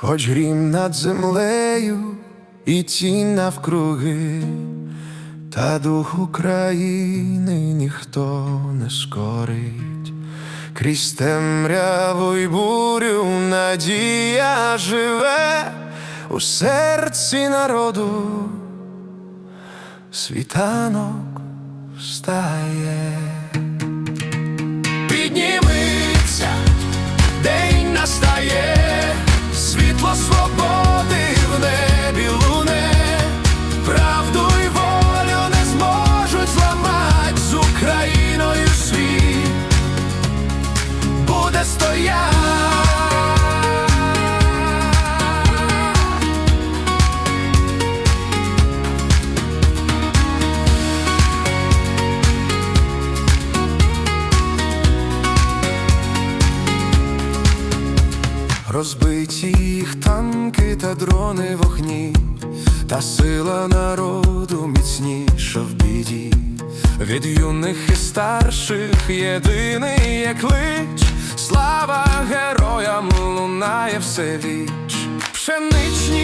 Хоч грім над землею і тінь навкруги, та дух України ніхто не скорить. Крізь темряву й бурю надія живе у серці народу, світанок встає. Буде стоять. Розбиті їх танки та дрони в огні, та сила народу міцніша в біді. Від юних і старших єдиний є клич, слава героям лунає все віч, пшеничні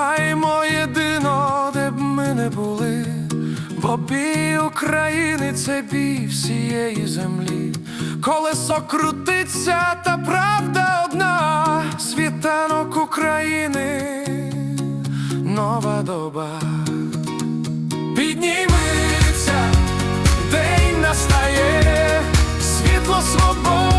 Співаємо єдино, де б ми не були, бо бій України це бій всієї землі. Колесо крутиться, та правда одна, світанок України, нова доба. Піднімиться, день настає, світло свободи.